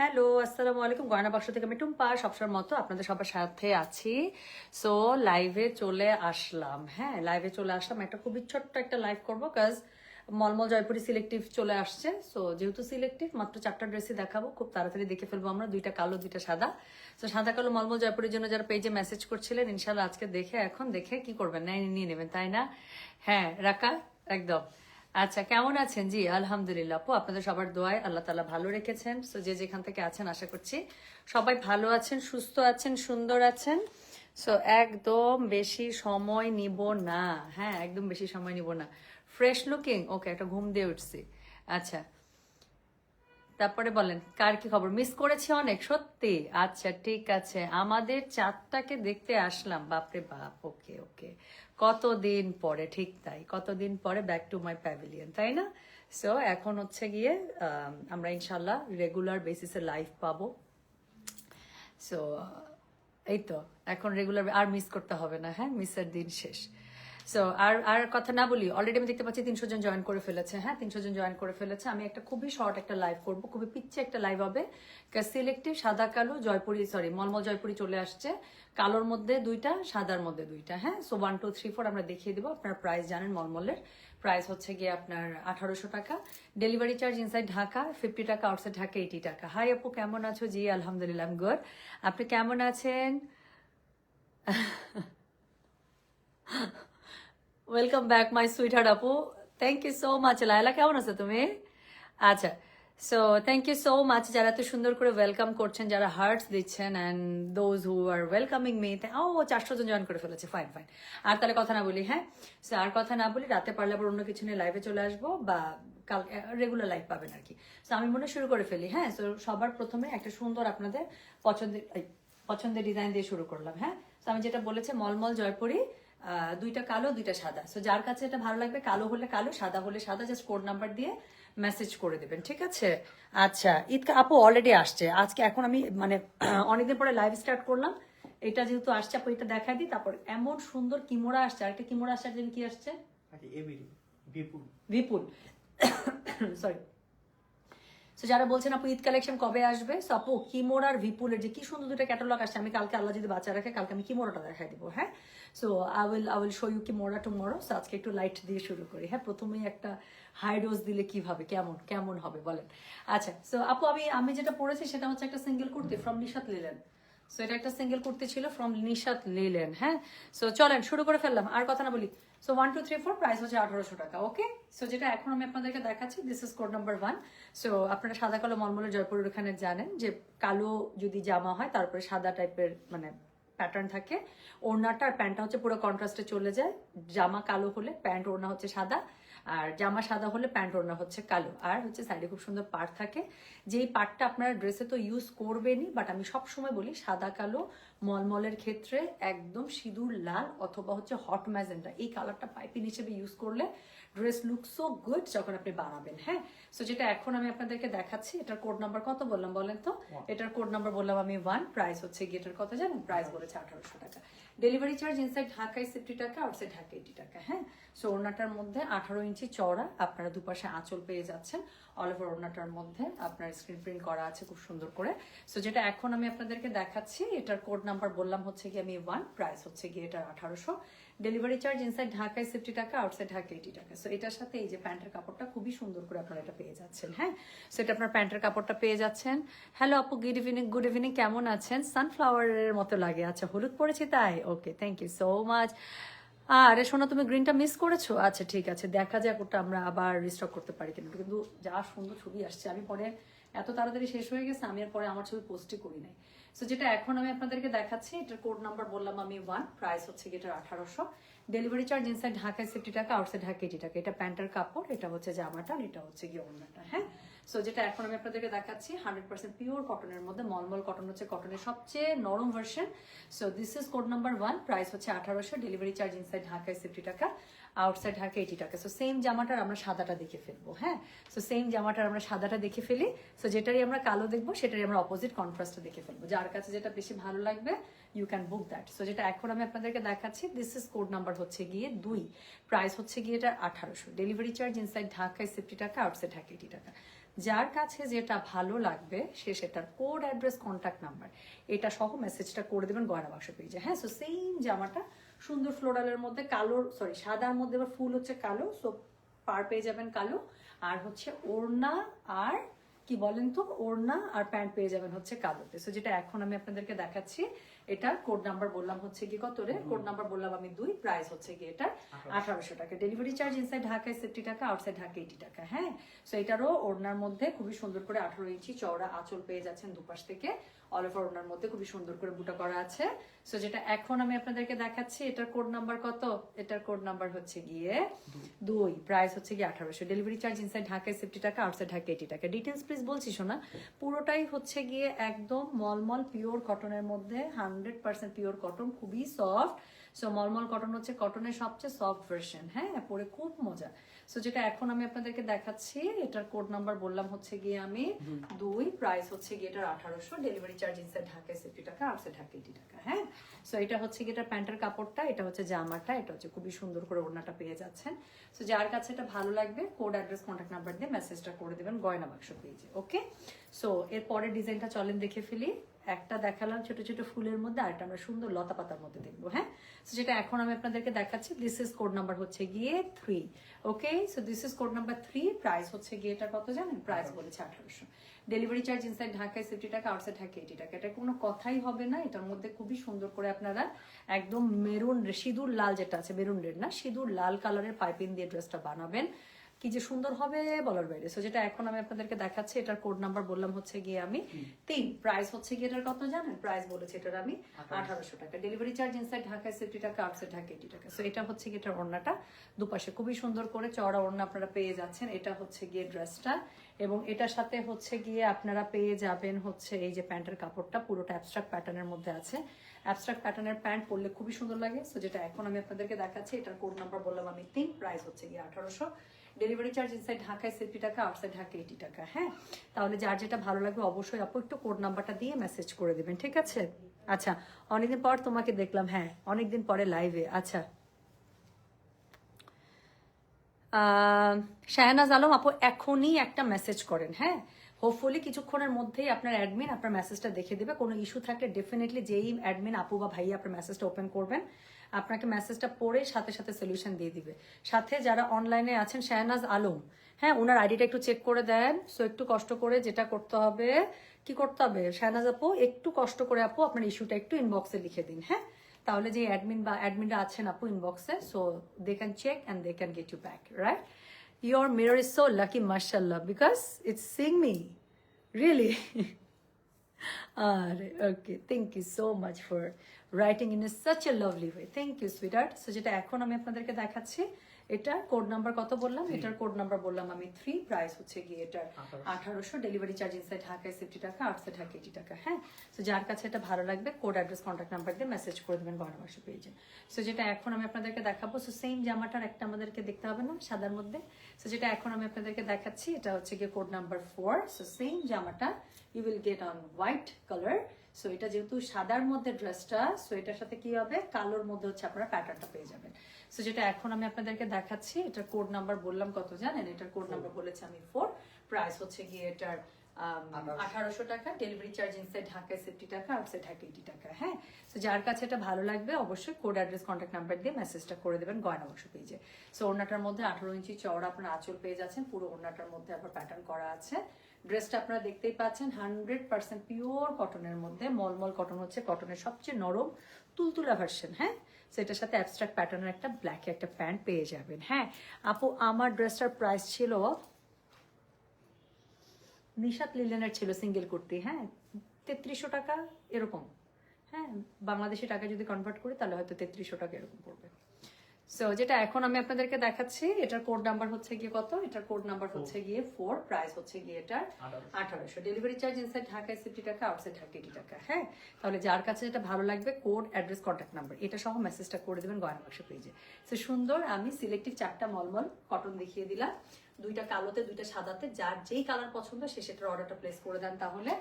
Hello, আসসালামু আলাইকুম। গয়না বাক্স থেকে আমি টুম্পা। সবসময় মতো আপনাদের সবার সাথে আছি। সো লাইভে চলে আসলাম। হ্যাঁ লাইভে চলে আসলাম। একটা খুবই ছোট্ট একটা লাইভ করব কাজ মলমল জয়পুরি সিলেক্টিভ চলে আসছে। সো যেহেতু সিলেক্টিভ মাত্র চারটা ড্রেসই দেখাবো। খুব তাড়াতাড়ি দেখে ফেলব আমরা। দুইটা কালো, দুইটা সাদা। সো সাদা, কালো, মলমল জয়পুরের জন্য যারা পেজে মেসেজ করছিলেন ইনশাল্লাহ আজকে দেখে, এখন দেখে কি করবেন? না নিয়ে নেবেন, তাই না? হ্যাঁ রাখা একদম। আচ্ছা কেমন আছেন? জি, আলহামদুলিল্লাহ আপু, আপনাদের সবার দোয়ায় আল্লাহ তালা ভালো রেখেছেন। সো যে যেখান থেকে আছেন, আশা করছি সবাই ভালো আছেন, সুস্থ আছেন, সুন্দর আছেন। সো একদম বেশি সময় নিব না। হ্যাঁ একদম বেশি সময় নিব না। ফ্রেশ লুকিং ওকে একটা ঘুম দিয়ে উঠছি। আচ্ছা তারপরে বলেন, কার কি খবর? মিস করেছি অনেক, সত্যি? আচ্ছা ঠিক আছে। আমাদের চাঁদটাকে দেখতে আসলাম। বাপরে বাপ, ওকে ওকে। কতদিন পরে, ঠিক তাই, কতদিন পরে ব্যাক টু মাই প্যাভিলিয়ন তাই না? সো এখন হচ্ছে গিয়ে আমরা ইনশাল্লাহ রেগুলার বেসিসে লাইফ পাবো। সো এই তো, এখন রেগুলার আর মিস করতে হবে না হ্যাঁ? মিসের দিন শেষ। সো আর আর কথা না বলি অলরেডি আমি দেখতে পাচ্ছি তিনশো জন জয়েন করে ফেলেছে। হ্যাঁ তিনশো জন জয়েন করে ফেলেছে। আমি একটা খুবই শর্ট একটা লাইভ করব, খুবই পিচ্ছে একটা লাইভ হবে। সিলেক্টিভ সাদা, কালো, জয়পুরি সরি মলমল, জয়পুরি চলে আসছে। কালোর মধ্যে দুইটা, সাদার মধ্যে দুইটা। হ্যাঁ so one two three four আমরা দেখিয়ে দেবো। আপনার প্রাইস জানেন মলমলের। প্রাইস হচ্ছে গিয়ে আপনার আঠারোশো টাকা। Delivery charge inside Dhaka fifty টাকা আউটসাইড ঢাকা এইটি টাকা। হাই আপু, কেমন আছো? জি, আলহামদুলিল্লাহ গুড আপনি কেমন আছেন? Welcome back my sweet heart আপু thank you so much Laila কেমন আছো তুমি? আচ্ছা so thank you so much যারা এত সুন্দর করে ওয়েলকাম করছেন, যারা হার্টস দিচ্ছেন and those who are welcoming me ও, চারশো জন জয়েন করে ফেলেছে ফাইন ফাইন আর তাহলে কথা না বলি হ্যাঁ? সো আর কথা না বলি, রাতে পারলে আবার অন্য কিছু নিয়ে লাইভে চলে আসব, বা কাল রেগুলার লাইভ পাবেন আর কি। সো আমি মনে শুরু করে ফেলি হ্যাঁ? সো সবার প্রথমে একটা সুন্দর আপনাদের পছন্দের পছন্দের ডিজাইন দিয়ে শুরু করলাম হ্যাঁ? তো আমি যেটা বলেছি, মলমল জয়পুরি দুইটা কালো দুইটা সাদা। সো যার কাছে এটা ভালো লাগবে কালো হলে কালো সাদা হলে সাদা জাস্ট কোড নাম্বার দিয়ে মেসেজ করে দেবেন ঠিক আছে? আচ্ছা ঈদ আপু অলরেডি আসছে। আজকে এখন আমি মানে অনেকদিন পরে লাইভ স্টার্ট করলাম। এটা যেহেতু আসছে আপু এটা দেখাই দিই। তারপর এমন সুন্দর কিমোরা আসছে। আরেকটা কিমোরা আসছে আর যেন কি আসছে? আচ্ছা বিপুল। বিপুল। সরি সো যারা বলছেন আপু, ঈদ কালেকশন কবে আসবে? সো আপু, কিমোর আর ভিপুলের যে কি সুন্দর দুটো ক্যাটালগ আসছে, আমি কালকে আল্লাহ যদি বাচ্চা রাখে, কালকে আমি কিমোরাটা দেখাই দিব হ্যাঁ? So I will I will show you Kimora tomorrow so আজকে একটু লাইট দিয়ে শুরু করি হ্যাঁ? প্রথমেই একটা হাই ডোজ দিলে কীভাবে কেমন কেমন হবে, বলেন। আচ্ছা সো আপু, আমি আমি যেটা পড়েছি সেটা হচ্ছে একটা single kurti from Nishat Linen. So এটা একটা সিঙ্গেল কুর্তি ছিল ফ্রম নিশাত লিলেন হ্যাঁ? সো চলেন, শুরু করে ফেললাম। আর কথা না বলি। So one two three four price হচ্ছে আঠারোশো টাকা ওকে সো যেটা এখন আমি আপনাদেরকে দেখাচ্ছি this is code number one so আপনারা সাদা কালো মলমলের জয়পুরের ওখানে জানেন যে কালো যদি জামা হয়, তারপরে সাদা টাইপের মানে প্যাটার্ন থাকে। ওড়নাটা আর প্যান্টটা হচ্ছে পুরো কন্ট্রাস্টে চলে যায়। জামা কালো হলে প্যান্ট ওড়না হচ্ছে সাদা, আর জামা সাদা হলে প্যান্ট ওড়না হচ্ছে কালো। আর হচ্ছে সাইডে খুব সুন্দর পাড় থাকে। যেই পাড়টা আপনারা ড্রেসে তো ইউজ করবেনই বাট আমি সব সময় বলি সাদা, কালো মলমলের ক্ষেত্রে একদম সিঁদুর লাল অথবা হচ্ছে হট ম্যাজেন্টা। এই কালারটা পাইপিং হিসেবে ইউজ করলে ড্রেস লুক সো গুড যখন আপনি বানাবেন হ্যাঁ? সো যেটা এখন আমি আপনাদেরকে দেখাচ্ছি এটার কোড নাম্বার কত বললাম বলেন তো? এটার কোড নাম্বার বললাম আমি ওয়ান প্রাইস হচ্ছে গেটের কত জানেন? প্রাইস বলেছে আঠারোশো টাকা। ডেলিভারি চার্জ ইনসাইড ঢাকায় সিফটি টাকা আউটসাইড ঢাকা এইটি টাকা হ্যাঁ? সো ওড়নাটার মধ্যে আঠারো ইঞ্চি চওড়া আপনারা দুপাশে আঁচল পেয়ে যাচ্ছেন। অল ওভার ওড়নাটার মধ্যে আপনার স্ক্রিন প্রিন্ট করা আছে খুব সুন্দর করে। সো যেটা এখন আমি আপনাদেরকে দেখাচ্ছি, এটার কোড নাম্বার বললাম হচ্ছে গিয়ে আমি ওয়ান প্রাইস হচ্ছে গিয়ে এটার আঠারোশো। ডেলিভারি চার্জ ইনসাইড ঢাকায় সিফটি টাকা আউটসাইড ঢাকা এইটি টাকা। সো এটার সাথে এই যে প্যান্টের কাপড়টা খুবই সুন্দর করে আপনারা এটা পেয়ে যাচ্ছেন হ্যাঁ? সো এটা আপনার প্যান্টের কাপড়টা পেয়ে যাচ্ছেন। হ্যালো আপু গুড ইভিনিং গুড ইভিনিং কেমন আছেন? সানফ্লাওয়ারের মতো লাগে আচ্ছা হলুদ পড়েছি তাই? Okay thank you so much আরে শোনো তুমি গ্রিনটা মিস করেছ? আচ্ছা ঠিক আছে, দেখা যাক ওটা আমরা আবার রিস্টক করতে পারি কিনা। কিন্তু যা সুন্দর ছবি আসছে, আমি পরে এত তাড়াতাড়ি শেষ হয়ে গেছে, আমি আর পরে আমার ছবি পোস্টই করি নাই। সো যেটা এখন আমি আপনাদেরকে দেখাচ্ছি, এটার কোড নাম্বার বললাম আমি ওয়ান প্রাইস হচ্ছে এটার আঠারোশো। ডেলিভারি চার্জ ইনসাইড ঢাকায় সিফটি টাকা আউটসাইড ঢাকা এইটি টাকা। এটা প্যান্টের কাপড়, এটা হচ্ছে জামাটা এটা হচ্ছে গিয়ে অন্যটা হ্যাঁ? সো যেটা এখন আমি আপনাদেরকে দেখাচ্ছি হান্ড্রেড পার্সেন্ট পিওর কটনের মধ্যে, মলমল কটন হচ্ছে কটনের সবচেয়ে নরম version so this is code number one price হচ্ছে আঠারোশো ডেলিভারি চার্জ ইনসাইড ঢাকায় সিফটি টাকা আউটসাইড ঢাকা এইটি টাকা। সো সেম জামাটার আমরা সাদাটা দেখে ফেলব হ্যাঁ? সো সেম জামাটার আমরা সাদাটা দেখে ফেলি। সো যেটারই আমরা কালো দেখব, সেটারই আমরা অপোজিট কন্ট্রাস্টটা দেখে ফেলব। যার কাছে যেটা বেশি ভালো লাগবে you can book that so যেটা এখন আমি আপনাদেরকে দেখাচ্ছি দিস ইজ কোড নাম্বার হচ্ছে গিয়ে দুই। প্রাইস হচ্ছে গিয়ে এটা আঠারোশো। ডেলিভারি চার্জ ইনসাইড ঢাকায় সিফটি টাকা আউটসাইড ঢাকা এইটি টাকা। যার কাছে যেটা ভালো লাগবে, সে সেটার কোড অ্যাড্রেস কন্ট্যাক্ট নাম্বার এটা সহ মেসেজটা করে দেবেন গয়না বাক্স পেজে। হ্যাঁ সো সেম জামাটা, সুন্দর ফ্লোরালের মধ্যে কালোর সরি সাদার মধ্যে আবার ফুল হচ্ছে কালো সো পার পেয়ে যাবেন কালো, আর হচ্ছে ওড়না আর, কি বলেন তো, ওড়না আর প্যান্ট পেয়ে যাবেন হচ্ছে কালোতে। সো যেটা এখন আমি আপনাদেরকে দেখাচ্ছি এটার কোড নাম্বার বললাম হচ্ছে কি কত রে? কোড নাম্বার বললাম আমি দুই প্রাইস হচ্ছে কি এটা আঠারোশো। টাকা। ডেলিভারি চার্জ ইনসাইড ঢাকায় সেফটি টাকা আউটসাইড ঢাকা এইটি টাকা হ্যাঁ? সো এটারও ওড়নার মধ্যে খুবই সুন্দর করে আঠারো ইঞ্চি চওড়া আঁচল পেয়ে যাচ্ছেন দুপাশ থেকে। অল ওনার মধ্যে খুবই সুন্দর করে বুটা করা আছে। সো যেটা এখন আমি আপনাদেরকে দেখাচ্ছি, এটার কোড নাম্বার কত? এটার কোড নাম্বার হচ্ছে গিয়ে দুই। প্রাইস হচ্ছে গিয়ে আঠারোশো। ডেলিভারি চার্জ ইনসাইড ঢাকায় সেফটি টাকা আউটসাইড ঢাকা এইটি টাকা। ডিটেলস প্লিজ বলছি শোনা পুরোটাই হচ্ছে গিয়ে একদম মলমল পিওর কটনের মধ্যে হান্ড্রেড পার্সেন্ট পিওর কটন খুবই সফট সো মলমল কটন হচ্ছে কটনের সবচেয়ে সফট ভার্সন হ্যাঁ? পরে খুব মজা সো যেটা এখন আমি আপনাদেরকে দেখাচ্ছি এটার কোড নাম্বার বললাম হচ্ছে গিয়ে আমি দুই প্রাইস হচ্ছে গিয়ে এটার আঠারোশো ডেলিভারি চার্জ ইনসাইড ঢাকায় সেফটি টাকা আউটসাইড ঢাকা এইটি টাকা হ্যাঁ? সো এটা হচ্ছে গিয়ে এটার প্যান্টের কাপড়টা এটা হচ্ছে জামাটা এটা হচ্ছে খুবই সুন্দর করে ওড়নাটা পেয়ে যাচ্ছেন। সো যার কাছে এটা ভালো লাগবে কোড অ্যাড্রেস কন্ট্যাক্ট নাম্বার দিয়ে মেসেজটা করে দেবেন গয়না বাক্স পেজে ওকে সো এর পরের ডিজাইনটা চলেন দেখে ফেলি। একটা দেখালাম ছোট ছোট ফুলের মধ্যে, আরেকটা আমরা সুন্দর লতা পাতার মধ্যে দেখব হ্যাঁ? সো যেটা এখন আমি আপনাদেরকে দেখাচ্ছি দিস ইজ কোড নাম্বার হচ্ছে গিয়ে three okay so this is code number three price হচ্ছে গিয়ে এটা কত জানেন? প্রাইস বলেছে আঠারোশো। ডেলিভারি চার্জ ইনসাইড ঢাকায় সেফটি টাকা আউটসাইড ঢাকা এইটি টাকা। এটা কোনো কথাই হবে না, এটার মধ্যে খুবই সুন্দর করে আপনারা একদম মেরুন, সিঁদুর লাল যেটা আছে, মেরুন রেড না, সিঁদুর লাল কালারের পাইপিং দিয়ে ড্রেসটা বানাবেন। কি যে সুন্দর হবে বলার বাইরে। সো যেটা এখন আমি আপনাদেরকে দেখাচ্ছি এটার কোড নাম্বার বললাম হচ্ছে গিয়ে আমি তিন। প্রাইস হচ্ছে গিয়ে এটার কত জানেন? প্রাইস বলেছে এটার আমি আঠারোশো। টাকা। ডেলিভারি চার্জ ইনসাইড ঢাকায় সেফটি টাকা আউটসাইড ঢাকা এইটি টাকা সো এটা হচ্ছে গিয়ে এটার ওড়নাটা দুপাশে। খুবই সুন্দর করে চওড়া ওড়না আপনারা পেয়ে যাচ্ছেন। এটা হচ্ছে গিয়ে ড্রেসটা এবং এটার সাথে হচ্ছে গিয়ে আপনারা পেয়ে যাবেন হচ্ছে এই যে প্যান্টের কাপড়টা। পুরোটা অ্যাবস্ট্রাক্ট প্যাটার্নের মধ্যে আছে। অ্যাবস্ট্রাক্ট প্যাটার্নের প্যান্ট পরলে খুবই সুন্দর লাগে। সো যেটা এখন আমি আপনাদেরকে দেখাচ্ছি এটার কোড নাম্বার বললাম আমি তিন। প্রাইস হচ্ছে গিয়ে আঠারোশো। ডেলিভারি চার্জ ইনসাইড ঢাকায় সেফটি টাকা আউটসাইড ঢাকা এইটি টাকা হ্যাঁ? তাহলে যার যেটা ভালো লাগবে অবশ্যই আপু একটু কোড নাম্বারটা দিয়ে মেসেজ করে দেবেন, ঠিক আছে? আচ্ছা অনেকদিন পর তোমাকে দেখলাম হ্যাঁ অনেকদিন পরে লাইভে আচ্ছা। শাহনাজ আলম আপু এখনই একটা মেসেজ করেন হ্যাঁ? হোপফুলি কিছুক্ষণের মধ্যেই আপনার অ্যাডমিন আপনার মেসেজটা দেখে দেবে, কোনো ইস্যু থাকলে ডেফিনেটলি যেই অ্যাডমিন আপু বা ভাই আপনার মেসেজটা ওপেন করবেন আপনাকে মেসেজটা পড়ে সাথে সাথে সলিউশন দিয়ে দিবে। সাথে যারা অনলাইনে আছেন, শাহনাজ আলম হ্যাঁ ওনার আইডিটা একটু চেক করে দেন। সো একটু কষ্ট করে যেটা করতে হবে, কি করতে হবে? শাহনাজ আপু, একটু কষ্ট করে আপু আপনার ইস্যুটা একটু ইনবক্সে লিখে দিন হ্যাঁ? তাহলে যে অ্যাডমিন বা অ্যাডমিনরা আছেন আপু ইনবক্সে so they can check and they can get you back right your mirror is so lucky মার্শাল্লাহ because it's sing me really okay thank you so much for writing in a such a lovely way thank you sweetheart so যেটা এখন আমি আপনাদেরকে দেখাচ্ছি এটার code number কত বললাম? এটার কোড নাম্বার বললাম আমি থ্রি প্রাইস হচ্ছে গিয়ে এটার আঠারোশো। ডেলিভারি চার্জ ইনসাইড ঢাকায় সেফটি টাকা আউটসাইড ঢাকা এইটি টাকা হ্যাঁ? সো যার কাছে এটা ভালো লাগবে কোড অ্যাড্রেস কন্ট্যাক্ট নাম্বার দিয়ে মেসেজ করে দেবেন গণমাসে পেয়েছে সো যেটা এখন আমি আপনাদেরকে দেখাবো সো সেম জামাটার একটা আমাদেরকে দেখতে হবে না সাদার মধ্যে। সো যেটা এখন আমি আপনাদেরকে দেখাচ্ছি এটা হচ্ছে গিয়ে code number four so same জামাটা you will get on white colour so এটা যেহেতু সাদার মধ্যে ড্রেসটা সো এটার সাথে কি হবে? কালোর মধ্যে হচ্ছে আপনারা প্যাটার্নটা পেয়ে যাবেন। সো যেটা এখন আমি আপনাদেরকে দেখাচ্ছি এটার কোড নাম্বার বললাম কত জানেন? এটার কোড নাম্বার বলেছে আমি ফোর প্রাইস হচ্ছে গিয়ে এটার আঠারোশো। টাকা। ডেলিভারি চার্জ ইনসাইড ঢাকায় সেফটি টাকা আউটসাইড ঢাকা এইটি টাকা হ্যাঁ? সো যার কাছে এটা ভালো লাগবে অবশ্যই কোড অ্যাড্রেস কন্ট্যাক্ট নাম্বার দিয়ে মেসেজটা করে দেবেন গয়না বক্স পেজে। সো ওড়নাটার মধ্যে আঠারো ইঞ্চি চওড়া আপনার আঁচল পেয়ে যাচ্ছেন পুরো ওড়নাটার মধ্যে আবার প্যাটার্ন করা আছে। ড্রেসটা আপনারা দেখতেই পাচ্ছেন হান্ড্রেড পার্সেন্ট পিওর কটনের মধ্যে, মলমল কটন হচ্ছে কটনের সবচেয়ে নরম, তুলতুলা ভার্সন হ্যাঁ? সেটার সাথে অ্যাবস্ট্রাক্ট প্যাটার্নের একটা ব্ল্যাক একটা প্যান্ট পেয়ে যাবেন হ্যাঁ? আপু, আমার ড্রেসটার প্রাইস ছিল নিশাত লিলেনের ছিল সিঙ্গেল কুর্তি হ্যাঁ? তেত্রিশশো টাকা এরকম হ্যাঁ? বাংলাদেশি টাকা যদি কনভার্ট করি, তাহলে হয়তো তেত্রিশশো টাকা এরকম পড়বে। সো যেটা এখন আমি আপনাদেরকে দেখাচ্ছি এটার কোড নাম্বার হচ্ছে গিয়ে কত? এটার কোড নাম্বার হচ্ছে গিয়ে ফোর প্রাইস হচ্ছে গিয়ে এটার আঠারোশো। ডেলিভারি চার্জ ইনসাইড ঢাকায় সিফটি টাকা আউটসাইড ঢাকা এইটি টাকা হ্যাঁ? তাহলে যার কাছে যেটা ভালো লাগবে কোড অ্যাড্রেস কন্ট্যাক্ট নাম্বার এটা সহ মেসেজটা করে দেবেন গয়না বাক্স পেজে সে সুন্দর আমি সিলেক্টিভ চারটা মলমল কটন দেখিয়ে দিলাম। দুইটা কালোতে দুইটা সাদাতে যার যেই কালার পছন্দ সে সেটার অর্ডারটা প্লেস করে দেন তাহলে।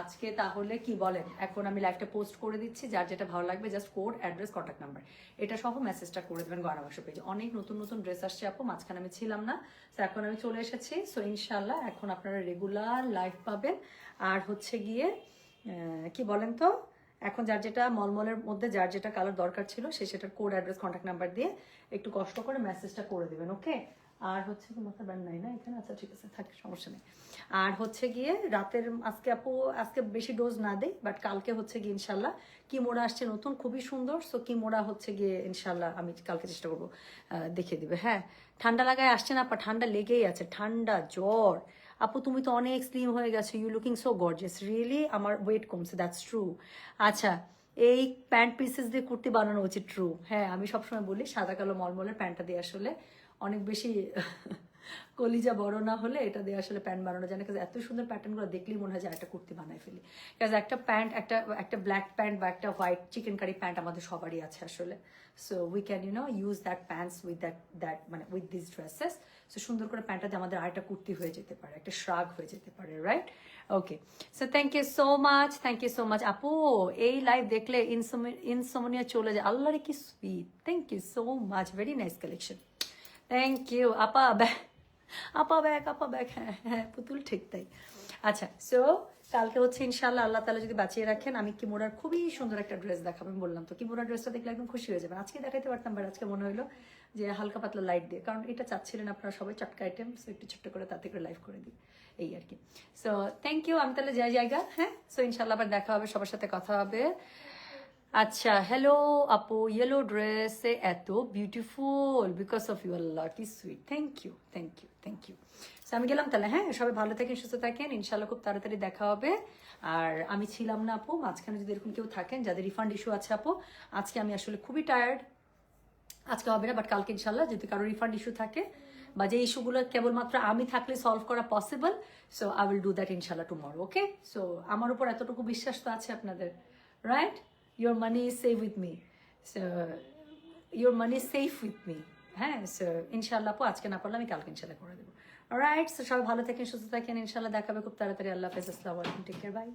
আজকে তাহলে কি বলেন? এখন আমি লাইভটা পোস্ট করে দিচ্ছি, যার যেটা ভালো লাগবে just code address contact number এটা সহ মেসেজটা করে দেবেন গয়না বাক্স পেজে অনেক নতুন নতুন ড্রেস আসছে আপু, মাঝখানে আমি ছিলাম না, তো এখন আমি চলে এসেছি। সো ইনশাল্লাহ এখন আপনারা রেগুলার লাইভ পাবেন। আর হচ্ছে গিয়ে কি বলেন তো? এখন যার যেটা মলমলের মধ্যে, যার যেটা কালার দরকার ছিল, সে সেটার কোড অ্যাড্রেস কন্ট্যাক্ট নাম্বার দিয়ে একটু কষ্ট করে মেসেজটা করে দেবেন ওকে আর হচ্ছে মাথা ব্যান্ড নাই না এখানে? আচ্ছা ঠিক আছে, থাকে, সমস্যা নেই। আর হচ্ছে গিয়ে রাতের, আজকে আপু, আজকে বেশি ডোজ না দেই বাট কালকে হচ্ছে গিয়ে ইনশাল্লাহ কি মোড়া আসছে নতুন, খুবই সুন্দর সো কি মোড়া হচ্ছে গিয়ে ইনশাল্লাহ আমি কালকে চেষ্টা করব দেখিয়ে দিবে। হ্যাঁ ঠান্ডা লাগায় আসছে না আপা ঠান্ডা লেগেই আছে, ঠান্ডা জ্বর। আপু, তুমি তো অনেক স্লিম হয়ে গেছো you looking so gorgeous really আমার ওয়েট কমছে দ্যাটস ট্রু আচ্ছা এই প্যান্ট পিসেস দিয়ে কুর্তি বানানো উচিত ট্রু হ্যাঁ আমি সবসময় বলি, সাদা কালো মলমলের প্যান্টটা দিয়ে আসলে অনেক বেশি কলিজা বড় না হলে এটা দিয়ে আসলে প্যান্ট বানানো যায় না কাজ এত সুন্দর প্যাটার্নগুলো দেখলেই মনে হয় যে একটা কুর্তি বানাই ফেলি। কাজ একটা প্যান্ট, একটা একটা ব্ল্যাক প্যান্ট বা একটা হোয়াইট চিকেন কারি প্যান্ট আমাদের সবারই আছে আসলে। So we can you know use that pants with that that মানে উইথ দিস ড্রেসেস সো সুন্দর করে প্যান্টটা দিয়ে আমাদের আরেকটা কুর্তি হয়ে যেতে পারে, একটা শ্রাগ হয়ে যেতে পারে right okay so thank you so much thank you so much আপু, এই লাইভ দেখলে ইনসমনিয়া চলে যায়। আল্লাহরে কি sweet thank you so much very nice collection thank you আপা ব্যাক আপা ব্যাক আপা ব্যাক হ্যাঁ হ্যাঁ পুতুল ঠিক তাই। আচ্ছা সো কালকে হচ্ছে ইনশাল্লাহ আল্লাহ তালা যদি বাঁচিয়ে রাখেন, আমি কিমোরার খুবই সুন্দর একটা ড্রেস দেখাবো, আমি বললাম তো। কিমোরার ড্রেসটা দেখলে একদম খুশি হয়ে যাবেন। আজকে দেখাতে পারতাম বাট আজকে মনে হলো যে হালকা পাতলা লাইট দিয়ে। কারণ এটা চাচ্ছিলেন আপনারা সবাই, চটকা আইটেম সো একটু ছোট্ট করে তাতে করে লাইভ করে দিই। এই আর কি। সো থ্যাংক ইউ আমি তাহলে যাই জায়গা হ্যাঁ? সো ইনশাল্লাহ আবার দেখা হবে, সবার সাথে কথা হবে। আচ্ছা হ্যালো আপু ইয়েলো ড্রেসে এত beautiful because of your lucky sweet thank you thank you thank you so আমি গেলাম তাহলে হ্যাঁ? সবাই ভালো থাকেন, সুস্থ থাকেন। ইনশাল্লাহ খুব তাড়াতাড়ি দেখা হবে। আর আমি ছিলাম না আপু, মাঝখানে যদি এরকম কেউ থাকেন, যাদের রিফান্ড ইস্যু আছে আপু, আজকে আমি আসলে খুবই টায়ার্ড আজকে হবে না বাট কালকে ইনশাল্লাহ যদি কারও রিফান্ড ইস্যু থাকে, বা যে ইস্যুগুলো কেবলমাত্র আমি থাকলে সলভ করা possible so I will do that ইনশাল্লাহ টুমরো ওকে সো আমার উপর এতটুকু বিশ্বাস তো আছে আপনাদের right your money safe with me. So, your your money safe with me. হ্যাঁ সো ইনশাল্লাহ আপু আজকে না পারলে আমি কালকে ইনশাল্লাহ করে দেবো রাইট সো সবাই ভালো থাকেন সুস্থ থাকেন ইনশাল্লাহ দেখাবে খুব তাড়াতাড়ি আল্লাহ হাফেজ আসসালামু আলাইকুম টেক কেয়ার বাই